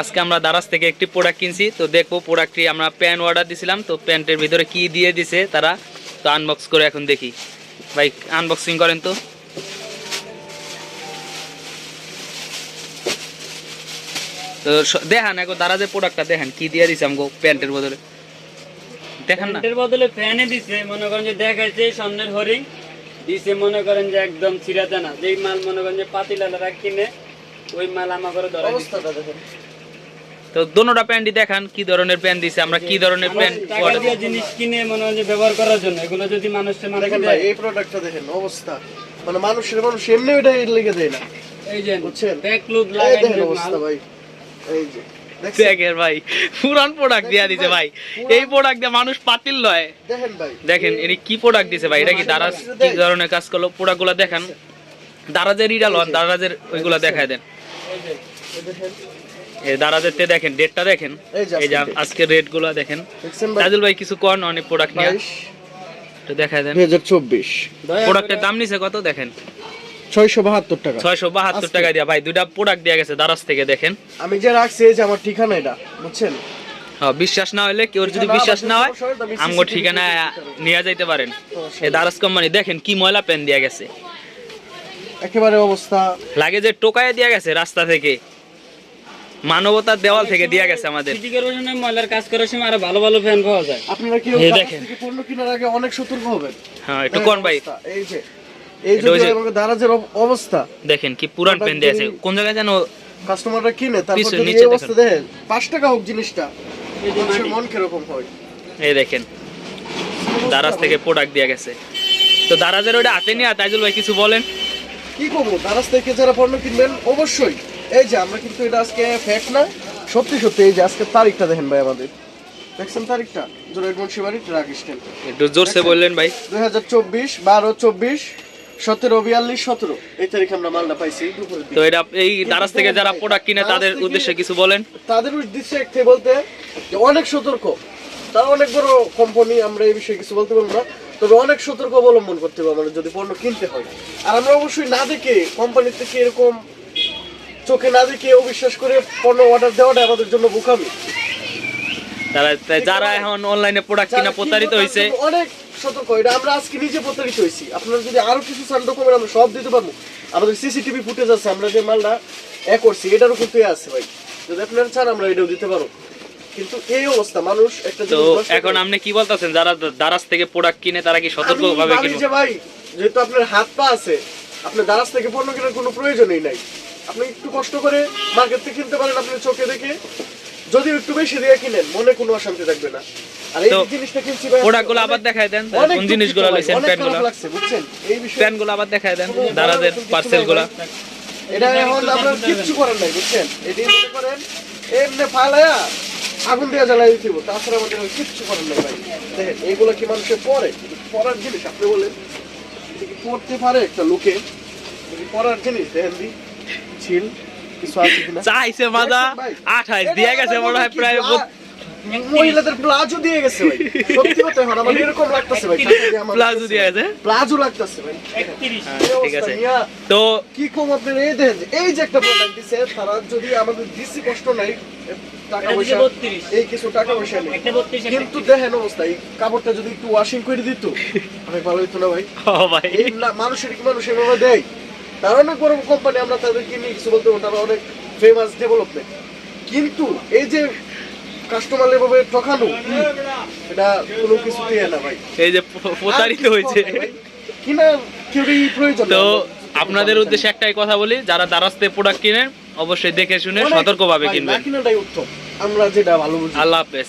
আজকে আমরা দারাজ থেকে একটি প্রোডাক্ট কিনছি। তো দেখব প্রোডাক্টটি আমরা প্যান্ট অর্ডার দিছিলাম। তো প্যান্টের ভিতরে কি দিয়ে দিছে তারা? তো আনবক্স করে এখন দেখি। ভাই আনবক্সিং করেন তো। তো দেখান এখন দারাজের প্রোডাক্টটা দেখেন। কি দিয়ে দিছে আমাকে প্যান্টের বদলে? দেখেন না। প্যান্টের বদলে ফ্যানে দিছে, মনে করেন যে দেখাইছে সামনের হরিং দিছে মনে করেন যে একদম ছিড়াতে না যেই মাল মনে করেন যে পাতিলালারা কিনে ওই মাল আমার করে ধরা অবস্থাটা দেখেন। তো দোনোটা দেখান কি ধরনের প্যান্ট দিছে আমরা কি ধরনের প্যান্ট টাকা দিয়ে জিনিস কিনে মনে হয় ব্যবহার করার জন্য এগুলো যদি মানুষের দেখেন ভাই এই প্রোডাক্টটা দেখেন অবস্থা। মানে মানুষের মানুষ এমনি ওইটা লেগে দেয় না। এই যে বুঝছেন? ব্যাক লুক লাগাই অবস্থা ভাই। এই যে দেখছেন? ভাই পুরান প্রোডাক্ট দিয়া দিছে ভাই। এই প্রোডাক্ট দিয়ে মানুষ পাতিল লয়। দেখেন ভাই। দেখেন এটি কি প্রোডাক্ট দিছে ভাই? এটা কি দারাজ কি ধরনের কাজ করল? প্রোডাক্টগুলা দেখান। দারাজের ইটা লন দারাজের ওইগুলা দেখায় দেন। এই দেখেন দারাজের তে দেখেন। ডেটটা দেখেন এই যে আজকের রেটগুলা দেখেন। ভাই তাজুল ভাই কিছু কন অনেক প্রোডাক্ট নিয়ে। একটু দেখায় দেন। দুই হাজার চব্বিশ। প্রোডাক্টের দাম নিছে কত দেখেন? ছয়শো বাহাত্তর টাকা। ছয়শো বাহাত্তর টাকা দিয়া। ভাই দুইটা প্রোডাক্ট দিয়া গেছে দারাজ থেকে দেখেন। আমি যে রাখছি এই যে আমার ঠিকানা এটা বুঝছেন? হ্যাঁ, বিশ্বাস না হলে কেউ যদি বিশ্বাস না হয় আমগো ঠিকানা নিয়ে যাইতে পারেন। এই দারাজ কোম্পানি দেখেন কি ময়লা পেন দিয়া গেছে। একেবারে অবস্থা। লাগে যে টোকায় দিয়া গেছে রাস্তা থেকে। মানবতার দেওয়াল থেকে দিয়া গেছে আমাদের। সিটি কর্পোরেশনের ময়লার কাজ করার সময় আরও ভালো ভালো ফ্যান পাওয়া যায়। আপনারা কি এই দেখেন। থেকে পণ্য কেনার আগে অনেক সতর্ক হবেন? হ্যাঁ একটু কোন ভাই? এই যে এই যে দারাজের অবস্থা। দেখেন কি পুরান পেন দিয়ে আছে। কোন জায়গায় যেন কাস্টমাররা কিনে তারপর যদি এই অবস্থা দেখেন। পাঁচ টাকা হোক জিনিসটা মানুষের। মন কীরকম হয়? এই দেখেন দারাজ থেকে প্রোডাক্ট দিয়া গেছে। তো দারাজের ওইটা হাতে নিয়ে তাইজুল ভাই কিছু বলেন? কি করব? দারাজ থেকে যারা পণ্য কিনবেন অবশ্যই। এই যে আমরা কিন্তু এটা আজকে ফ্যাক্ট না সত্যি সত্যি এই যে আজকে তারিখটা দেখেন ভাই আমাদের। দেখছেন তারিখটা? জোরের মুন্সিবাড়ি ট্রাক স্ট্যান্ড একটু জোরসে বললেন ভাই। দুই হাজার চব্বিশ বারো চব্বিশ সতেরো বিয়াল্লিশ সতেরো। এই তারিখ আমরা মালটা পাইছি। তো এটা এই দারাজ থেকে যারা প্রোডাক্ট কিনে তাদের উদ্দেশ্যে কিছু বলেন। তাদের উদ্দেশ্যে একটি বলতে যে অনেক সতর্ক। তা অনেক বড় কোম্পানি আমরা এই বিষয়ে কিছু বলতে পারব না। তবে অনেক সতর্ক অবলম্বন করতে হবে আমাদের যদি পণ্য কিনতে হয়। আর আমরা অবশ্যই না দেখে কোম্পানির থেকে এরকম চোখে না দেখে অবিশ্বাস করে পণ্য অর্ডার দেওয়াটা আমাদের জন্য বোকামি। তারা যারা এখন অনলাইনে প্রোডাক্ট কিনা প্রতারিত হয়েছে অনেক সতর্ক এটা আমরা আজকে নিজে প্রতারিত হয়েছি। আপনারা যদি আরও কিছু চান ডকুমেন্ট আমরা সব দিতে পারব। আমাদের সিসিটিভি ফুটেজ আছে আমরা যে মালটা এ করছি এটারও কিন্তু আছে ভাই। যদি আপনারা চান আমরা এটাও দিতে পারো কিন্তু এই অবস্থা মানুষ একটা তো এখন আপনি কি বলতেছেন? যারা দারাজ থেকে প্রোডাক্ট কিনে তারা কি সতর্ক আমি ভাবে কিনবে? ভাই যেহেতু আপনার হাত পা আছে আপনার দারাজ থেকে পণ্য কেনার কোনো প্রয়োজনই নাই। আপনি একটু কষ্ট করে মার্কেট থেকে কিনতে পারেন আপনি চোখে দেখে যদি একটু বেশি দিয়ে কিনেন মনে কোনো অশান্তি থাকবে না আর এই জিনিসটা কিনছি ভাই প্রোডাক্ট আবার দেখায় দেন কোন জিনিসগুলো লইছেন অনেক প্যান্টগুলো খারাপ লাগছে, বুঝছেন? এই বিষয়ে প্যান্ট আবার দেখায় দেন দারাজের পার্সেল এটা এখন আপনার কিচ্ছু করার নাই, বুঝছেন? এটি মনে করেন, এমনে ফালায়া আগুন দিয়ে জ্বালাই দিতে তাছাড়া আমাদের কিচ্ছু করার নাই ভাই। দেখেন, এইগুলো কি মানুষে পরে? পরার জিনিস, আপনি বলেন, পরতে পারে একটা লোকে? পরার জিনিস? দেখেন ছিল, কিছু আছে কিনা? চাইছে মাজা দেখছেন আঠাইশ দিয়ে গেছে মনে হয় প্রায় মহিলাদের প্লাজো দিয়ে গেছে ভাই। সত্যি কথা এখন আমার এরকম লাগতেছে ভাই। দিয়ে প্লাজো দিয়ে গেছে। প্লাজো লাগতেছে ভাই। ঠিক আছে। তো কি কম আপনার? এই দেখেন এই যে একটা প্রোডাক্ট দিছে তারা যদি আমাদের দিছি কষ্ট নাই টাকা পয়সা 32 এই কিছু টাকা পয়সা নেই। কিন্তু দেখেন অবস্থা এই কাপড়টা যদি একটু ওয়াশিং করে দিত অনেক ভালো হতো না ভাই? ও ভাই। এই না মানুষের কি মানুষ এভাবে দেয়? তারা কোম্পানি আমরা তাদেরকে নিয়ে কিছু বলতে তারা অনেক ফেমাস ডেভেলপমেন্ট কিন্তু এই যে কাস্টমার এভাবে ঠকানো এটা কোনো কিছুতেই না ভাই। এই যে প্রতারিত হয়েছে। কিনা কেউই প্রয়োজন তো আপনাদের উদ্দেশ্যে একটাই কথা বলি যারা থেকে প্রোডাক্ট কিনেন অবশ্যই দেখে শুনে সতর্কভাবে কিনবেন। আমরা যেটা ভালো বুঝি। আল্লাহ হাফেজ।